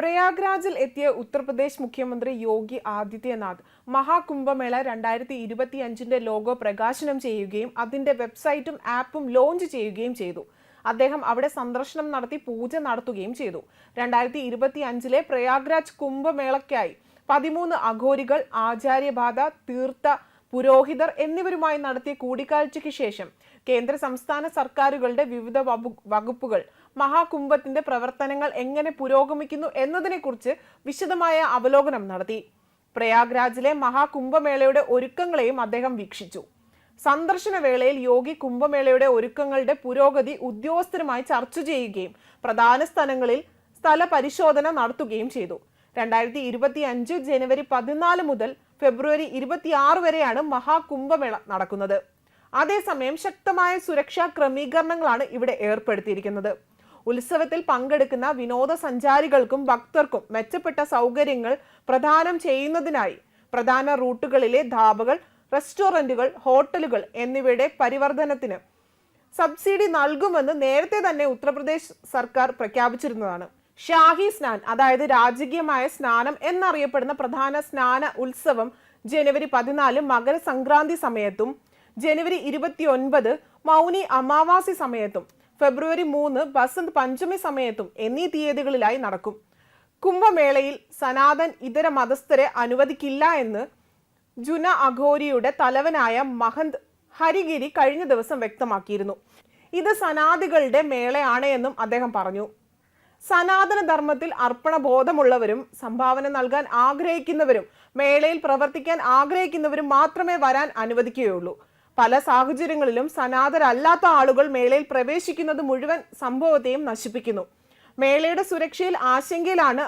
പ്രയാഗ്രാജിൽ എത്തിയ ഉത്തർപ്രദേശ് മുഖ്യമന്ത്രി യോഗി ആദിത്യനാഥ് മഹാകുംഭമേള രണ്ടായിരത്തി ഇരുപത്തി അഞ്ചിന്റെ ലോഗോ പ്രകാശനം ചെയ്യുകയും അതിന്റെ വെബ്സൈറ്റും ആപ്പും ലോഞ്ച് ചെയ്യുകയും ചെയ്തു. അദ്ദേഹം അവിടെ സന്ദർശനം നടത്തി പൂജ നടത്തുകയും ചെയ്തു. രണ്ടായിരത്തി ഇരുപത്തി അഞ്ചിലെ പ്രയാഗ്രാജ് കുംഭമേളയ്ക്കായി പതിമൂന്ന് അഘോരികൾ ആചാര്യബാധ തീർത്ഥ പുരോഹിതർ എന്നിവരുമായി നടത്തിയ കൂടിക്കാഴ്ചയ്ക്ക് ശേഷം കേന്ദ്ര സംസ്ഥാന സർക്കാരുകളുടെ വിവിധ വകുപ്പുകൾ മഹാകുംഭത്തിന്റെ പ്രവർത്തനങ്ങൾ എങ്ങനെ പുരോഗമിക്കുന്നു എന്നതിനെക്കുറിച്ച് വിശദമായ അവലോകനം നടത്തി. പ്രയാഗ്രാജിലെ മഹാകുംഭമേളയുടെ ഒരുക്കങ്ങളെയും അദ്ദേഹം വീക്ഷിച്ചു. സന്ദർശന വേളയിൽ യോഗി കുംഭമേളയുടെ ഒരുക്കങ്ങളുടെ പുരോഗതി ഉദ്യോഗസ്ഥരുമായി ചർച്ച ചെയ്യുകയും പ്രധാന സ്ഥലങ്ങളിൽ സ്ഥല പരിശോധന നടത്തുകയും ചെയ്തു. രണ്ടായിരത്തി ഇരുപത്തി അഞ്ച് ജനുവരി പതിനാല് മുതൽ ഫെബ്രുവരി ഇരുപത്തിയാറ് വരെയാണ് മഹാകുംഭമേള നടക്കുന്നത്. അതേസമയം ശക്തമായ സുരക്ഷാ ക്രമീകരണങ്ങളാണ് ഇവിടെ ഏർപ്പെടുത്തിയിരിക്കുന്നത്. ഉത്സവത്തിൽ പങ്കെടുക്കുന്ന വിനോദസഞ്ചാരികൾക്കും ഭക്തർക്കും മെച്ചപ്പെട്ട സൗകര്യങ്ങൾ പ്രദാനം ചെയ്യുന്നതിനായി പ്രധാന റൂട്ടുകളിലെ ധാബകൾ റെസ്റ്റോറന്റുകൾ ഹോട്ടലുകൾ എന്നിവയുടെ പരിവർത്തനത്തിന് സബ്സിഡി നൽകുമെന്ന് നേരത്തെ തന്നെ ഉത്തർപ്രദേശ് സർക്കാർ പ്രഖ്യാപിച്ചിരുന്നതാണ്. ഷാഹി സ്നാൻ അതായത് രാജകീയമായ സ്നാനം എന്നറിയപ്പെടുന്ന പ്രധാന സ്നാന ഉത്സവം ജനുവരി പതിനാല് മകരസംക്രാന്തി സമയത്തും ജനുവരി ഇരുപത്തിയൊൻപത് മൗനി അമാവാസി സമയത്തും ഫെബ്രുവരി മൂന്ന് ബസന്ത് പഞ്ചമി സമയത്തും എന്നീ തീയതികളിലായി നടക്കും. കുംഭമേളയിൽ സനാതൻ ഇതര മതസ്ഥരെ അനുവദിക്കില്ല എന്ന് ജുന അഘോരിയുടെ തലവനായ മഹന്ത് ഹരിഗിരി കഴിഞ്ഞ ദിവസം വ്യക്തമാക്കിയിരുന്നു. ഇത് സനാദികളുടെ മേളയാണ് എന്നും അദ്ദേഹം പറഞ്ഞു. സനാതന ധർമ്മത്തിൽ അർപ്പണബോധമുള്ളവരും സംഭാവന നൽകാൻ ആഗ്രഹിക്കുന്നവരും മേളയിൽ പ്രവർത്തിക്കാൻ ആഗ്രഹിക്കുന്നവരും മാത്രമേ വരാൻ അനുവദിക്കുകയുള്ളൂ. പല സാഹചര്യങ്ങളിലും സനാതരല്ലാത്ത ആളുകൾ മേളയിൽ പ്രവേശിക്കുന്നത് മുഴുവൻ സംഭവത്തെയും നശിപ്പിക്കുന്നു. മേളയുടെ സുരക്ഷയിൽ ആശങ്കയിലാണ്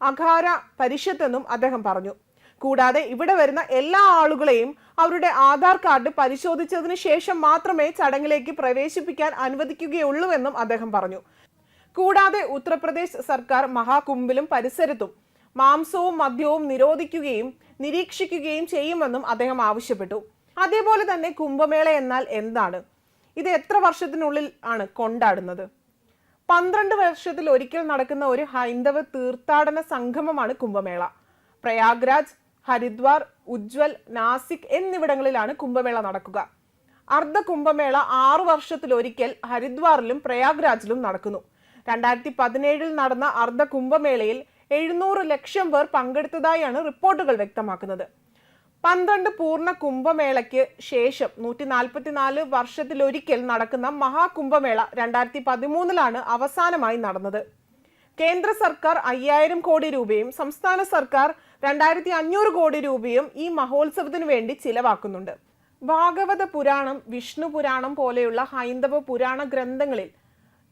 അഖാര പരിഷത്തെന്നും അദ്ദേഹം പറഞ്ഞു. കൂടാതെ ഇവിടെ വരുന്ന എല്ലാ ആളുകളെയും അവരുടെ ആധാർ കാർഡ് പരിശോധിച്ചതിന് ശേഷം മാത്രമേ ചടങ്ങിലേക്ക് പ്രവേശിപ്പിക്കാൻ അനുവദിക്കുകയുള്ളൂവെന്നും അദ്ദേഹം പറഞ്ഞു. കൂടാതെ ഉത്തർപ്രദേശ് സർക്കാർ മഹാകുംഭിലും പരിസരത്തും മാംസവും മദ്യവും നിരോധിക്കുകയും നിരീക്ഷിക്കുകയും ചെയ്യുമെന്നും അദ്ദേഹം ആവശ്യപ്പെട്ടു. അതേപോലെ തന്നെ കുംഭമേള എന്നാൽ എന്താണ്? ഇത് എത്ര വർഷത്തിനുള്ളിൽ ആണ് കൊണ്ടാടുന്നത്? പന്ത്രണ്ട് വർഷത്തിൽ ഒരിക്കൽ നടക്കുന്ന ഒരു ഹൈന്ദവ തീർത്ഥാടന സംഗമമാണ് കുംഭമേള. പ്രയാഗ്രാജ് ഹരിദ്വാർ ഉജ്വൽ നാസിക് എന്നിവിടങ്ങളിലാണ് കുംഭമേള നടക്കുക. അർദ്ധ കുംഭമേള ആറു വർഷത്തിലൊരിക്കൽ ഹരിദ്വാറിലും പ്രയാഗ്രാജിലും നടക്കുന്നു. രണ്ടായിരത്തി പതിനേഴിൽ നടന്ന അർദ്ധ കുംഭമേളയിൽ എഴുന്നൂറ് ലക്ഷം പേർ പങ്കെടുത്തതായാണ് റിപ്പോർട്ടുകൾ വ്യക്തമാക്കുന്നത്. പന്ത്രണ്ട് പൂർണ കുംഭമേളയ്ക്ക് ശേഷം നൂറ്റി നാൽപ്പത്തിനാല് വർഷത്തിലൊരിക്കൽ നടക്കുന്ന മഹാകുംഭമേള രണ്ടായിരത്തി പതിമൂന്നിലാണ് അവസാനമായി നടന്നത്. കേന്ദ്ര സർക്കാർ അയ്യായിരം കോടി രൂപയും സംസ്ഥാന സർക്കാർ രണ്ടായിരത്തി അഞ്ഞൂറ് കോടി രൂപയും ഈ മഹോത്സവത്തിനു വേണ്ടി ചിലവാക്കുന്നുണ്ട്. ഭാഗവത പുരാണം വിഷ്ണു പുരാണം പോലെയുള്ള ഹൈന്ദവ പുരാണ ഗ്രന്ഥങ്ങളിൽ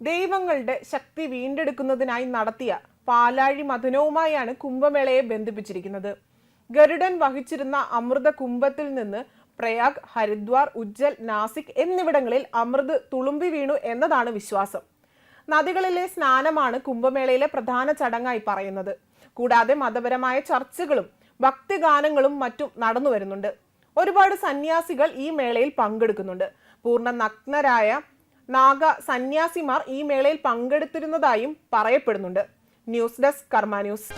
ദൈവങ്ങളുടെ ശക്തി വീണ്ടെടുക്കുന്നതിനായി നടത്തിയ പാലാഴി മഥനവുമായാണ് കുംഭമേളയെ ബന്ധിപ്പിച്ചിരിക്കുന്നത്. ഗരുഡൻ വഹിച്ചിരുന്ന അമൃത കുംഭത്തിൽ നിന്ന് പ്രയാഗ് ഹരിദ്വാർ ഉജ്ജൽ നാസിക് എന്നിവിടങ്ങളിൽ അമൃത് തുളുമ്പി വീണു എന്നതാണ് വിശ്വാസം. നദികളിലെ സ്നാനമാണ് കുംഭമേളയിലെ പ്രധാന ചടങ്ങായി പറയുന്നത്. കൂടാതെ മതപരമായ ചർച്ചകളും ഭക്തിഗാനങ്ങളും മറ്റും നടന്നു വരുന്നുണ്ട് ഒരുപാട് സന്യാസികൾ ഈ മേളയിൽ പങ്കെടുക്കുന്നുണ്ട്. പൂർണ നഗ്നരായ നാഗ സന്യാസിമാർ ഈ മേളയിൽ പങ്കെടുത്തിരുന്നതായും പറയപ്പെടുന്നുണ്ട്. News desk Karma news.